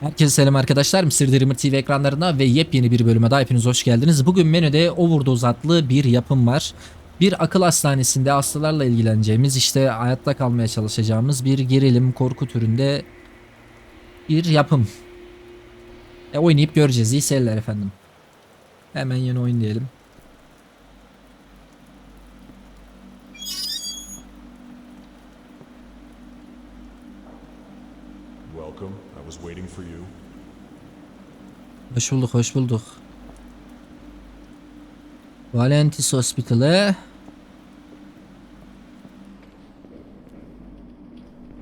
Herkese selam arkadaşlar. Mr. Dreamer TV ekranlarına ve yepyeni bir bölüme daha hepiniz hoş geldiniz. Bugün menüde overdose adlı bir yapım var. Bir akıl hastanesinde hastalarla ilgileneceğimiz, işte hayatta kalmaya çalışacağımız bir gerilim, korku türünde bir yapım. E, oynayıp göreceğiz. İyi seyirler efendim. Hemen yeni oyun diyelim. Hoş bulduk, hoş bulduk. Valentis Hospital'e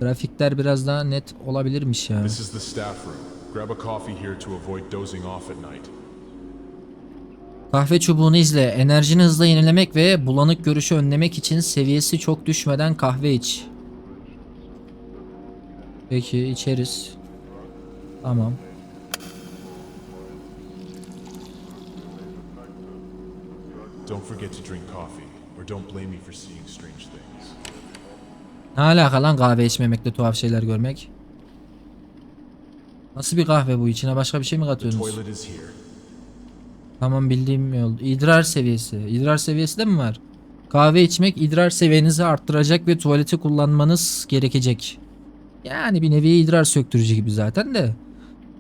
Grafikler biraz daha net olabilirmiş ya. This is the staff room. Grab a coffee here to avoid dozing off at night. Kahve çubuğunu izle. Enerjini hızla yenilemek ve bulanık görüşü önlemek için seviyesi çok düşmeden kahve iç. Peki içeriz. Tamam. Don't forget to drink coffee, or don't blame me for seeing strange things. Ne alaka lan kahve içmemekle tuhaf şeyler görmek? Nasıl bir kahve bu? İçine başka bir şey mi katıyorsunuz? Tamam bildiğim yol. İdrar seviyesi. İdrar seviyesi de mi var? Kahve içmek idrar seviyenizi arttıracak ve tuvaleti kullanmanız gerekecek. Yani bir nevi idrar söktürücü gibi zaten de.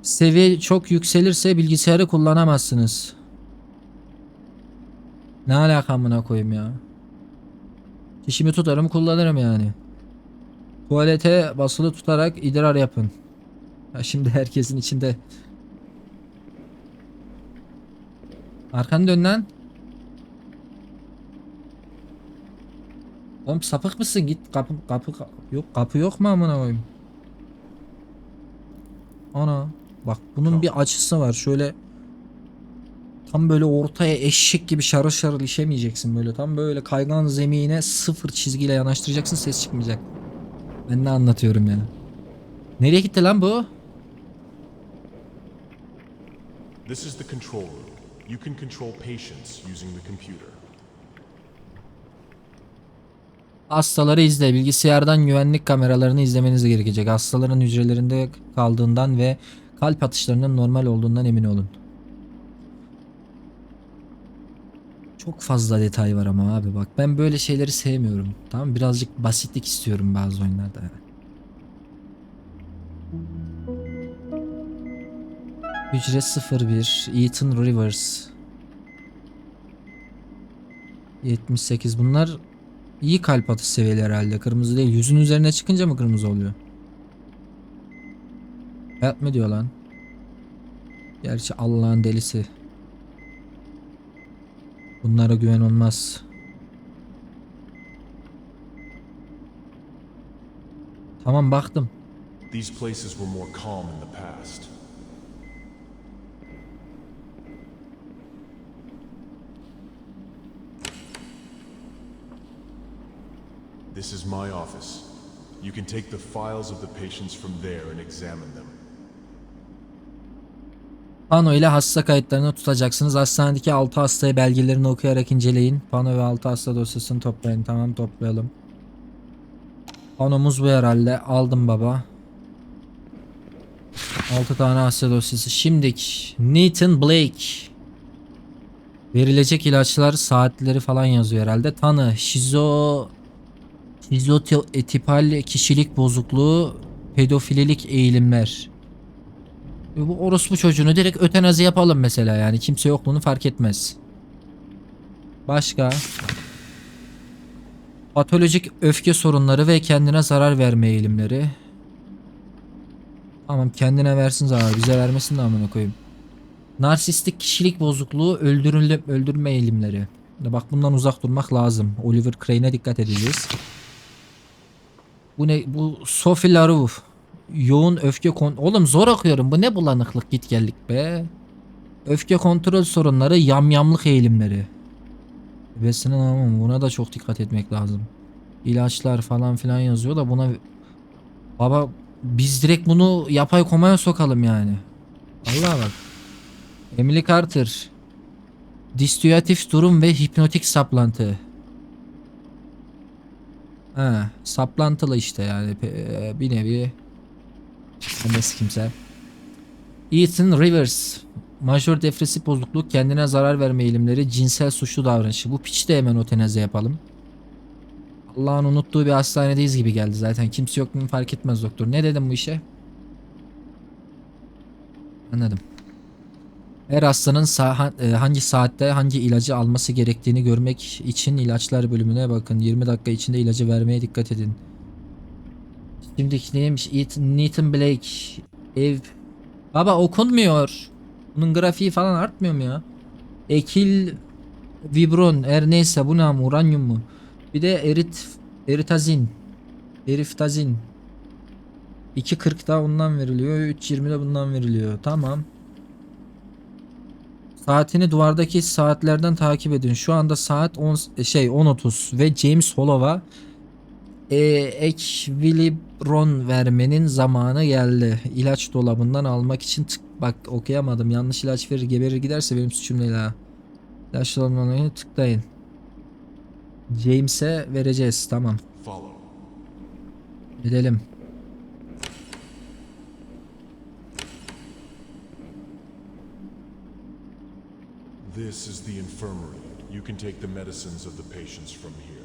Seviye çok yükselirse bilgisayarı kullanamazsınız. Ne alaka amına koyayım ya. Dişimi tutarım kullanırım yani. Tuvalete basılı tutarak idrar yapın. Ya şimdi herkesin içinde Arkanı dön lan. Oğlum sapık mısın? Git kapı kapı ka- yok kapı yok mu amına koyayım? Ana bak bunun bir açısı var. Şöyle tam böyle ortaya eşek gibi şarıl şarıl işemeyeceksin böyle. Tam böyle kaygan zemine sıfır çizgiyle yanaştıracaksın ses çıkmayacak. Ben ne anlatıyorum ya? Nereye gitti lan bu? This is the control room. You can control patients using the computer. Hastaları izle. Bilgisayardan güvenlik kameralarını izlemeniz gerekecek. Hastaların hücrelerinde kaldığından ve kalp atışlarının normal olduğundan emin olun. Çok fazla detay var ama abi bak ben böyle şeyleri sevmiyorum. Tamam birazcık basitlik istiyorum bazı oyunlarda. Hücre 01 Ethan Rivers 78 bunlar İyi kalp atış seviyeli herhalde. Kırmızı değil. Yüzün üzerine çıkınca mı kırmızı oluyor? Hayat mı diyor lan? Gerçi Allah'ın delisi. Bunlara güven olmaz. Tamam baktım. These places were more calm in the past. This is my office. You can take the files of the patients from there and examine them. Pano ile hasta kayıtlarını tutacaksınız. Hastanedeki 6 hastaya belgelerini okuyarak inceleyin. Pano ve 6 hasta dosyasını toplayın. Tamam toplayalım. Panomuz bu herhalde. Aldım baba. 6 tane hasta dosyası. Şimdiki Nathan Blake. Verilecek ilaçlar saatleri falan yazıyor herhalde. Tanı şizo şizotipal kişilik bozukluğu pedofililik eğilimler. Bu orospu çocuğunu direkt ötenazi yapalım mesela yani kimse yokluğunu fark etmez. Başka? Patolojik öfke sorunları ve kendine zarar verme eğilimleri. Tamam kendine versin zarar bize vermesin de amına koyayım. Narsistik kişilik bozukluğu öldürülme, öldürme eğilimleri. Bak bundan uzak durmak lazım. Oliver Crane'e dikkat edeceğiz. Bu ne? Bu Sophie Larue. Yoğun öfke kon... Oğlum zor okuyorum. Bu ne bulanıklık git geldik be. Öfke kontrol sorunları, yamyamlık eğilimleri. Besinin ama buna da çok dikkat etmek lazım. İlaçlar falan filan yazıyor da buna... Baba biz direkt bunu yapay komaya sokalım yani. Allah bak. Emily Carter. Distüyatif durum ve hipnotik saplantı. Ha, saplantılı işte yani bir nevi. De kimse. Ethan Rivers. Majör depresif bozukluk, kendine zarar verme eğilimleri, cinsel suçlu davranışı. Bu piçi de hemen oteneze yapalım. Allah'ın unuttuğu bir hastanedeyiz gibi geldi zaten. Kimse yok mu fark etmez doktor. Ne dedim bu işe? Anladım. Her hastanın e, hangi saatte hangi ilacı alması gerektiğini görmek için ilaçlar bölümüne bakın. 20 dakika içinde ilacı vermeye dikkat edin. Şimdiki neymiş? Nathan Blake. Ev. Baba okunmuyor. Bunun grafiği falan artmıyor mu ya? Ekil Vibron her neyse bu ne uranyum mu? Bir de erit eritazin. Eriftazin. 2.40 da ondan veriliyor. 3.20 de bundan veriliyor. Tamam. Saatini duvardaki saatlerden takip edin. Şu anda saat 10 şey 10.30 ve James Hollow'a e, ekvilibron vermenin zamanı geldi. İlaç dolabından almak için tık bak okuyamadım. Yanlış ilaç verir geberir giderse benim suçum değil ha. İlaç dolabından tıklayın. James'e vereceğiz. Tamam. Edelim. This is the infirmary. You can take the medicines of the patients from here.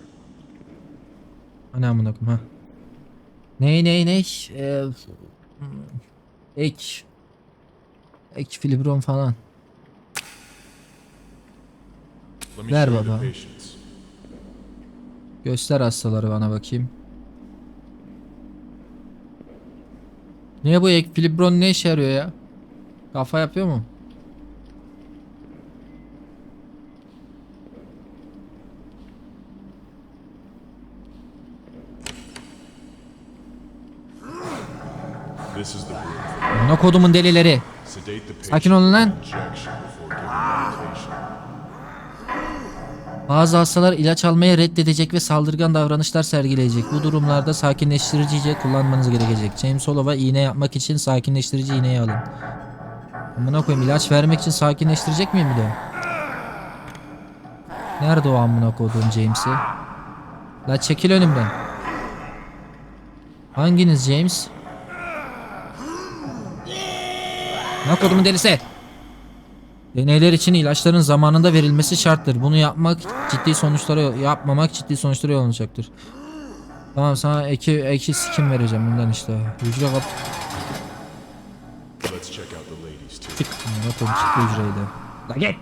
Ana amına koyayım ha. Ney ney ney? Ee, ek. Ek filibron falan. Ver baba. Göster hastaları bana bakayım. Niye bu ek filibron ne işe yarıyor ya? Kafa yapıyor mu? Amına kodumun delileri. Sakin olun lan. Bazı hastalar ilaç almaya reddedecek ve saldırgan davranışlar sergileyecek. Bu durumlarda sakinleştirici kullanmanız gerekecek. James Hollow'a iğne yapmak için sakinleştirici iğneyi alın. Amına koyayım ilaç vermek için sakinleştirecek miyim bir de? Nerede o amına koyduğum James'i? La çekil önümden. Hanginiz James? Ne kodumun delisi? Deneyler için ilaçların zamanında verilmesi şarttır. Bunu yapmak ciddi sonuçlara yapmamak ciddi sonuçlara yol açacaktır. Tamam sana eki eki skin vereceğim bundan işte. Hücre kap Let's check out the ladies too. çık. Koyayım, çık hücreyi de. La git.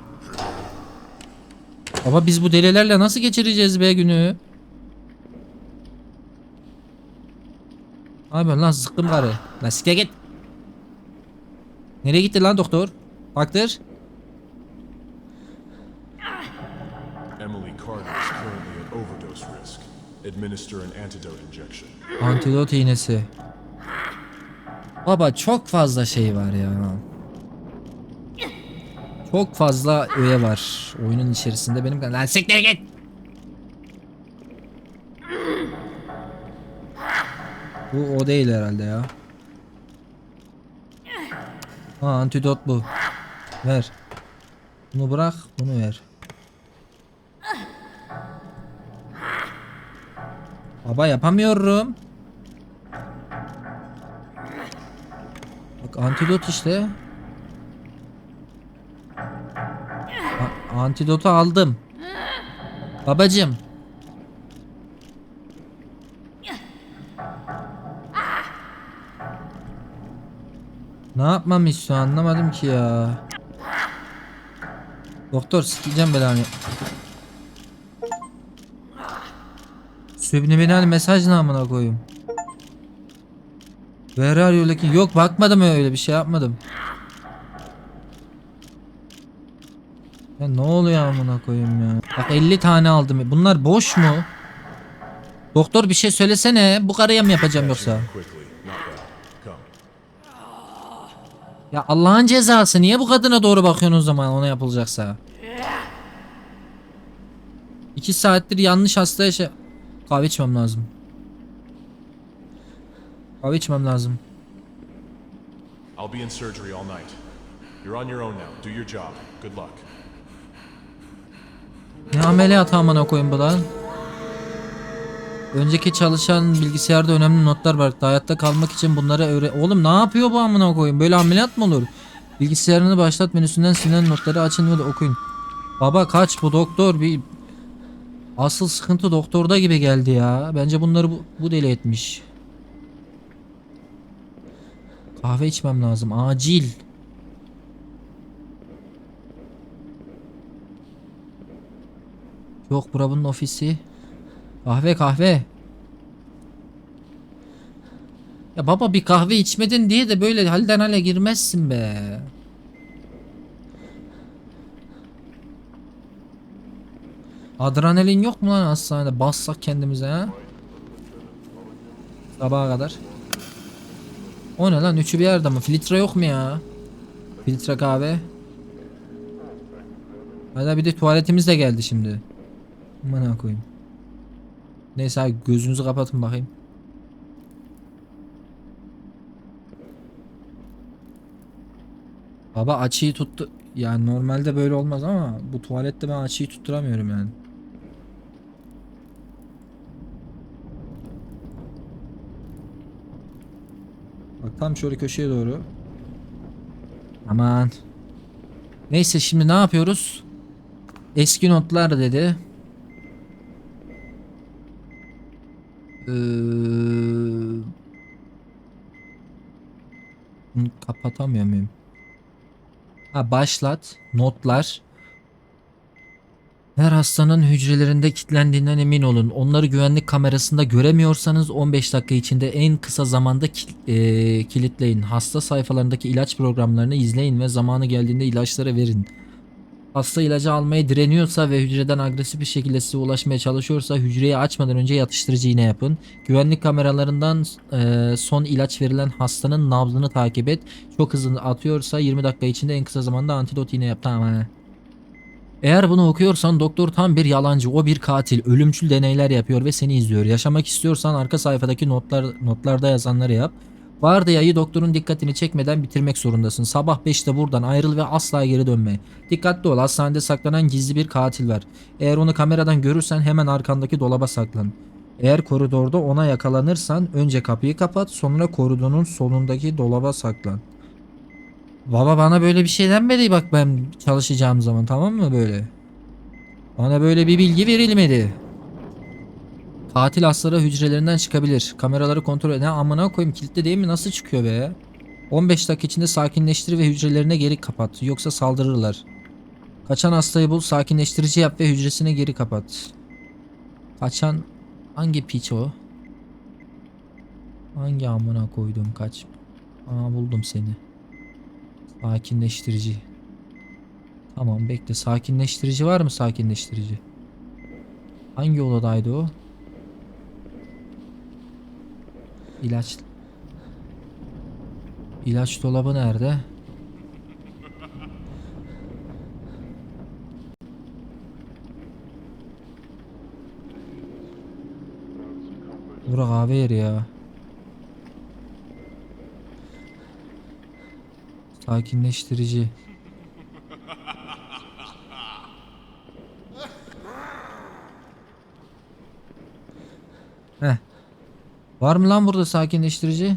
Baba biz bu delilerle nasıl geçireceğiz be günü? Yapıyorsun lan sıkkım karı? Lan sike git. Nereye gitti lan doktor? Baktır. Emily Carter is currently at overdose risk. Administer an antidote injection. Antidot iğnesi. Baba çok fazla şey var ya. Çok fazla öğe var oyunun içerisinde benim lan siktir git. Bu o değil herhalde ya. Ha antidot bu. Ver. Bunu bırak, bunu ver. Baba yapamıyorum. Bak antidot işte. A- antidotu aldım. Babacım. Ne yapmamı istiyor anlamadım ki ya. Doktor sikeceğim belanı. Subliminal mesaj namına koyayım. Where are you looking? Yok bakmadım öyle bir şey yapmadım. Ya ne oluyor amına koyayım ya? Bak 50 tane aldım. Bunlar boş mu? Doktor bir şey söylesene. Bu karıya mı yapacağım yoksa? Ya Allah'ın cezası. Niye bu kadına doğru bakıyorsun o zaman ona yapılacaksa? İki saattir yanlış hastaya şey... Kahve içmem lazım. Kahve içmem lazım. I'll be in surgery all night. You're on your own now. Do your job. Good luck. Ne ameliyat amına koyayım bu lan? Önceki çalışan bilgisayarda önemli notlar var. Hayatta kalmak için bunları öğre... Oğlum ne yapıyor bu amına koyayım? Böyle ameliyat mı olur? Bilgisayarını başlat menüsünden silinen notları açın ve okuyun. Baba kaç bu doktor bir asıl sıkıntı doktorda gibi geldi ya. Bence bunları bu, bu deli etmiş. Kahve içmem lazım acil. Yok bura bunun ofisi. Kahve kahve. Ya baba bir kahve içmedin diye de böyle halden hale girmezsin be. Adrenalin yok mu lan hastanede? Bassak kendimize ha? Sabaha kadar. O ne lan? Üçü bir yerde mi? Filtre yok mu ya? Filtre kahve. Hadi bir de tuvaletimiz de geldi şimdi. Aman koyayım. Neyse abi gözünüzü kapatın bakayım. Baba açıyı tuttu. Yani normalde böyle olmaz ama bu tuvalette ben açıyı tutturamıyorum yani. Bak tam şöyle köşeye doğru. Aman. Neyse şimdi ne yapıyoruz? Eski notlar dedi. Ee, kapatamıyor muyum? Ha başlat. Notlar. Her hastanın hücrelerinde kilitlendiğinden emin olun. Onları güvenlik kamerasında göremiyorsanız 15 dakika içinde en kısa zamanda eee, kilitleyin. Hasta sayfalarındaki ilaç programlarını izleyin ve zamanı geldiğinde ilaçları verin. Hasta ilacı almaya direniyorsa ve hücreden agresif bir şekilde size ulaşmaya çalışıyorsa hücreyi açmadan önce yatıştırıcı iğne yapın. Güvenlik kameralarından eee, son ilaç verilen hastanın nabzını takip et. Çok hızlı atıyorsa 20 dakika içinde en kısa zamanda antidot iğne yap. Tamam he. Eğer bunu okuyorsan doktor tam bir yalancı, o bir katil, ölümcül deneyler yapıyor ve seni izliyor. Yaşamak istiyorsan arka sayfadaki notlar notlarda yazanları yap. Vardiyayı doktorun dikkatini çekmeden bitirmek zorundasın. Sabah 5'te buradan ayrıl ve asla geri dönme. Dikkatli ol hastanede saklanan gizli bir katil var. Eğer onu kameradan görürsen hemen arkandaki dolaba saklan. Eğer koridorda ona yakalanırsan önce kapıyı kapat sonra koridorun sonundaki dolaba saklan. Baba bana böyle bir şey denmedi bak ben çalışacağım zaman tamam mı böyle? Bana böyle bir bilgi verilmedi. Katil hastalara hücrelerinden çıkabilir. Kameraları kontrol Ne amına koyayım kilitli değil mi? Nasıl çıkıyor be? 15 dakika içinde sakinleştir ve hücrelerine geri kapat. Yoksa saldırırlar. Kaçan hastayı bul, sakinleştirici yap ve hücresine geri kapat. Kaçan hangi piç o? Hangi amına koydum kaç? Aa buldum seni. Sakinleştirici. Tamam bekle. Sakinleştirici var mı sakinleştirici? Hangi odadaydı o? İlaç. İlaç dolabı nerede? Bura kahve yeri ya. Sakinleştirici. Var mı lan burada sakinleştirici?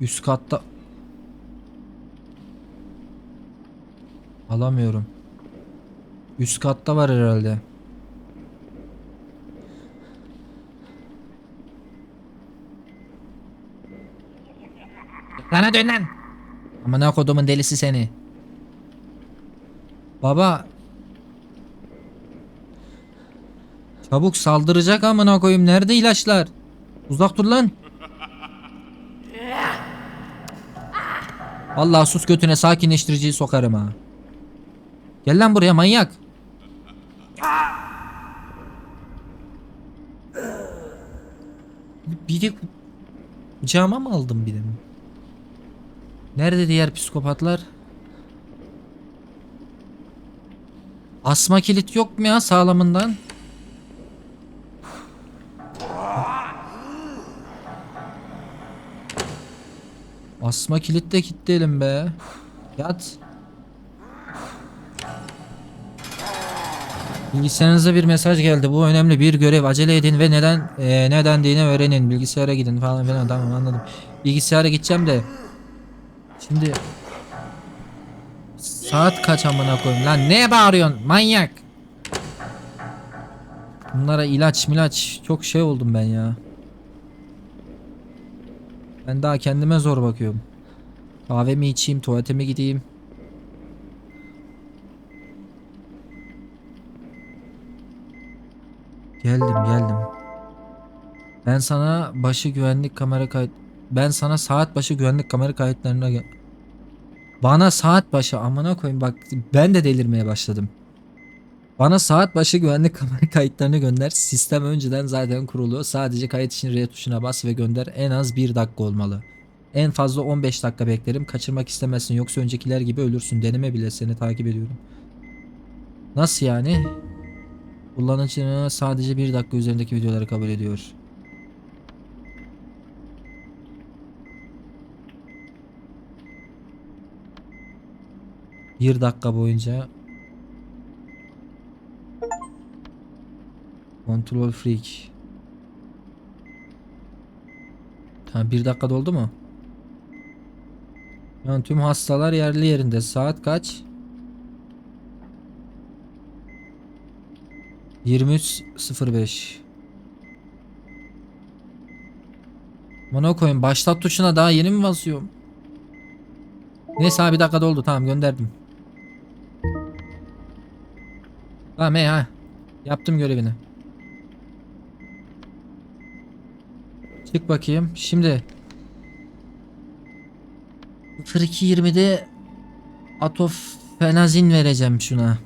Üst katta. Alamıyorum. Üst katta var herhalde. Lana dön lan. Amına kodumun delisi seni. Baba. Çabuk saldıracak amına koyayım. Nerede ilaçlar? Uzak dur lan. Allah sus götüne sakinleştiriciyi sokarım ha. Gel lan buraya manyak. Biri kucağıma mı aldım bir de? Nerede diğer psikopatlar? Asma kilit yok mu ya sağlamından? Asma kilit de kilitleyelim be. Yat. Bilgisayarınıza bir mesaj geldi. Bu önemli bir görev. Acele edin ve neden e, ne dendiğini öğrenin. Bilgisayara gidin falan filan. Tamam anladım. bilgisayara gideceğim de. Şimdi saat kaç amına koyayım lan neye bağırıyorsun manyak? Bunlara ilaç milaç çok şey oldum ben ya. Ben daha kendime zor bakıyorum. Kahvemi içeyim, tuvaletime gideyim. Geldim, geldim. Ben sana başı güvenlik kamera kayıt ben sana saat başı güvenlik kamera kayıtlarına Bana saat başı amına koyayım bak ben de delirmeye başladım. Bana saat başı güvenlik kamera kayıtlarını gönder. Sistem önceden zaten kurulu. Sadece kayıt için R tuşuna bas ve gönder. En az 1 dakika olmalı. En fazla 15 dakika beklerim. Kaçırmak istemezsin yoksa öncekiler gibi ölürsün. Deneme bile seni takip ediyorum. Nasıl yani? Kullanıcı sadece 1 dakika üzerindeki videoları kabul ediyor. Bir dakika boyunca Control freak. Tamam bir dakika doldu mu? Yani tüm hastalar yerli yerinde. Saat kaç? 23.05 Bana koyun başlat tuşuna daha yeni mi basıyorum? Neyse abi bir dakika doldu tamam gönderdim. Tamam hey ha. Yaptım görevini. Çık bakayım. Şimdi 0220'de atofenazin vereceğim şuna.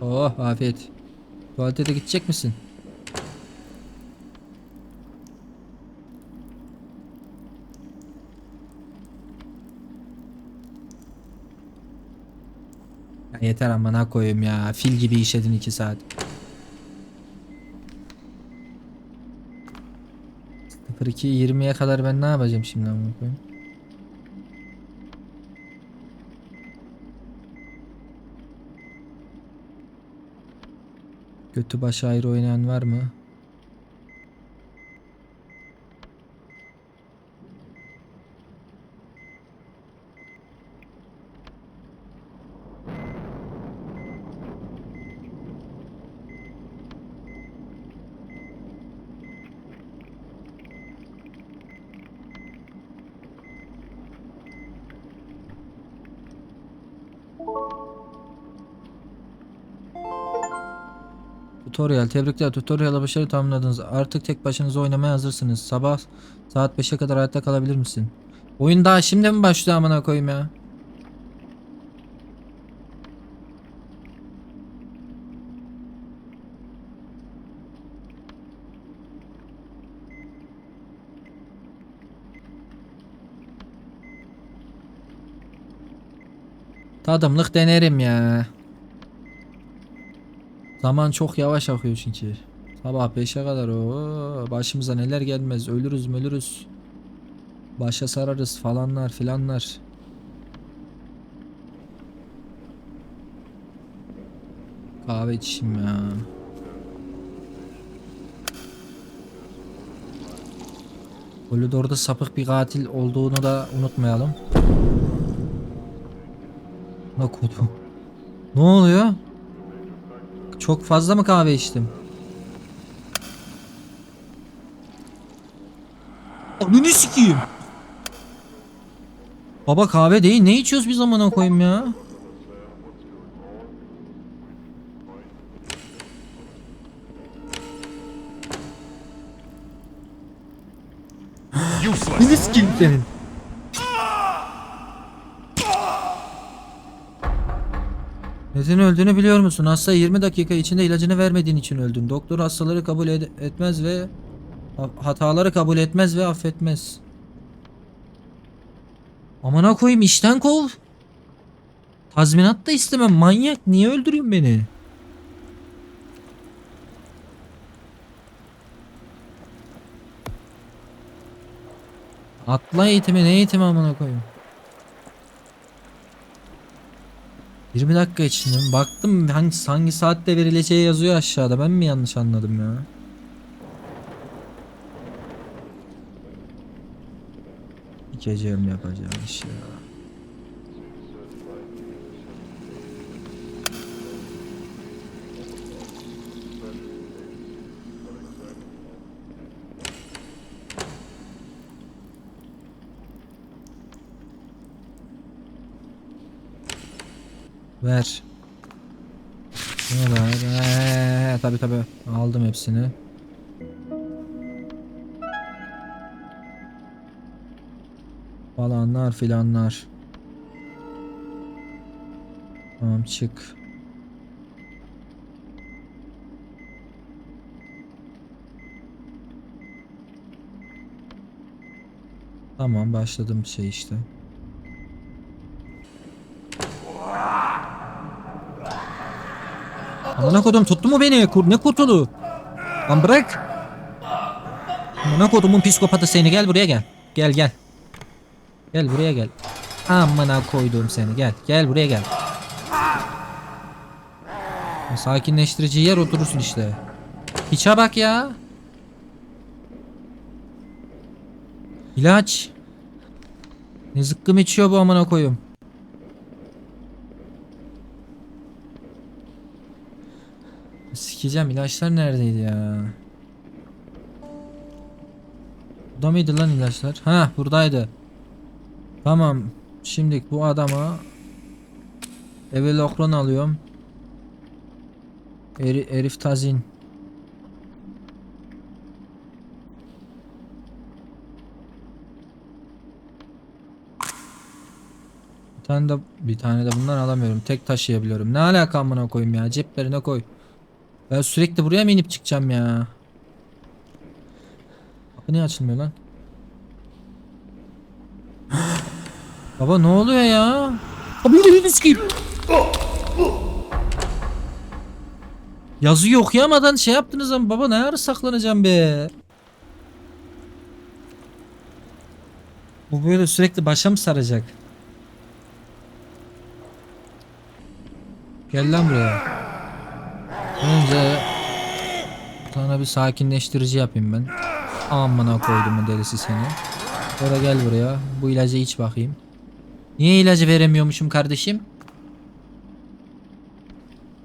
Oh afiyet. Tuvalete de gidecek misin? Yeter amına koyayım ya. Fil gibi işledin 2 saat. Sıfır iki 20'ye kadar ben ne yapacağım şimdi amına koyayım? Götü başı ayrı oynayan var mı? Tutorial. Tebrikler. Tutorial'a başarı tamamladınız. Artık tek başınıza oynamaya hazırsınız. Sabah saat 5'e kadar hayatta kalabilir misin? Oyun daha şimdi mi başlıyor amına koyayım ya? Tadımlık denerim ya. Zaman çok yavaş akıyor çünkü. Sabah 5'e kadar o başımıza neler gelmez. Ölürüz ölürüz. Başa sararız falanlar filanlar. Kahve içeyim ya. Koridorda sapık bir katil olduğunu da unutmayalım. Ne kodum? Ne oluyor? Çok fazla mı kahve içtim? Ananı sikeyim. Baba kahve değil ne içiyoruz biz amına koyayım ya? Useless! Ne sikeyim senin? Neden öldüğünü biliyor musun? Hasta 20 dakika içinde ilacını vermediğin için öldün. Doktor hastaları kabul ed- etmez ve ha- hataları kabul etmez ve affetmez. Amına koyayım işten kov. Tazminat da istemem manyak. Niye öldürüyorsun beni? Atla eğitimi ne eğitimi amına koyayım? 20 dakika içinde mi? Baktım hangi, hangi saatte verileceği yazıyor aşağıda. Ben mi yanlış anladım ya? Dikeceğim yapacağım iş ya. Ver. Var? Ee, tabi tabi aldım hepsini. Falanlar filanlar. Tamam çık. Tamam başladım şey işte. Amına kodum tuttu mu beni? Kur ne kurtulu? Lan bırak. Amına kodumun psikopatı seni gel buraya gel. Gel gel. Gel buraya gel. Amına koydum seni gel. Gel buraya gel. Sakinleştirici yer oturursun işte. Hiçe bak ya. İlaç. Ne zıkkım içiyor bu amına koyum. Sikeceğim ilaçlar neredeydi ya? Burada mıydı lan ilaçlar? Ha buradaydı. Tamam. Şimdi bu adama Evelokron alıyorum. Eri, Eriftazin. Bir tane de bir tane de bundan alamıyorum. Tek taşıyabiliyorum. Ne alaka amına koyayım ya? Ceplerine koy. Ben sürekli buraya mı inip çıkacağım ya? Kapı niye açılmıyor lan? Baba ne oluyor ya? Abi yürü sikeyim. Yazıyı okuyamadan şey yaptınız ama baba ne ara saklanacağım be? Bu böyle sürekli başa mı saracak? Gel lan buraya. Önce sana bir sakinleştirici yapayım ben. Amına koydum delisi seni. Sonra gel buraya. Bu ilacı iç bakayım. Niye ilacı veremiyormuşum kardeşim?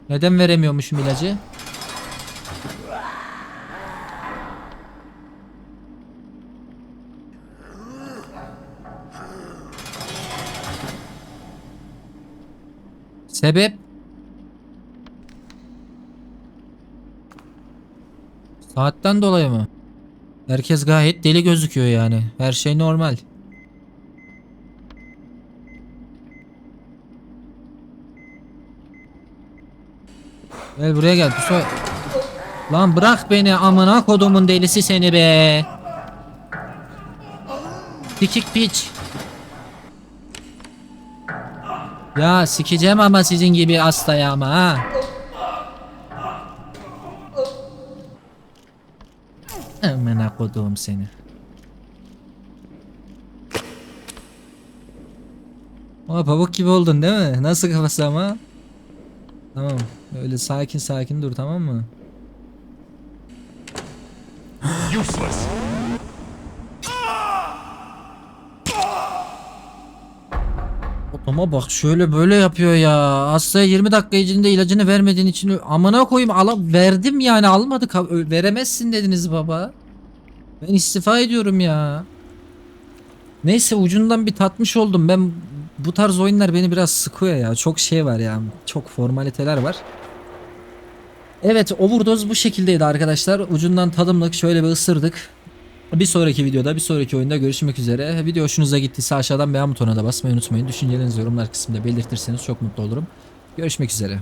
Neden veremiyormuşum ilacı? Sebep? Saatten dolayı mı? Herkes gayet deli gözüküyor yani. Her şey normal. Gel buraya gel. Pusu. Lan bırak beni amına kodumun delisi seni be. Sikik piç. Ya sikeceğim ama sizin gibi hastaya ama ha. Amına kodum seni. Ama pamuk gibi oldun değil mi? Nasıl kafası ama? Tamam. Öyle sakin sakin dur tamam mı? Useless! Ama bak şöyle böyle yapıyor ya. Hastaya 20 dakika içinde ilacını vermediğin için amına koyayım ala verdim yani ö- veremezsin dediniz baba. Ben istifa ediyorum ya. Neyse ucundan bir tatmış oldum. Ben bu tarz oyunlar beni biraz sıkıyor ya. Çok şey var ya. Çok formaliteler var. Evet overdose bu şekildeydi arkadaşlar. Ucundan tadımlık şöyle bir ısırdık. Bir sonraki videoda bir sonraki oyunda görüşmek üzere. Video hoşunuza gittiyse aşağıdan beğen butonuna da basmayı unutmayın. Düşüncelerinizi yorumlar kısmında belirtirseniz çok mutlu olurum. Görüşmek üzere.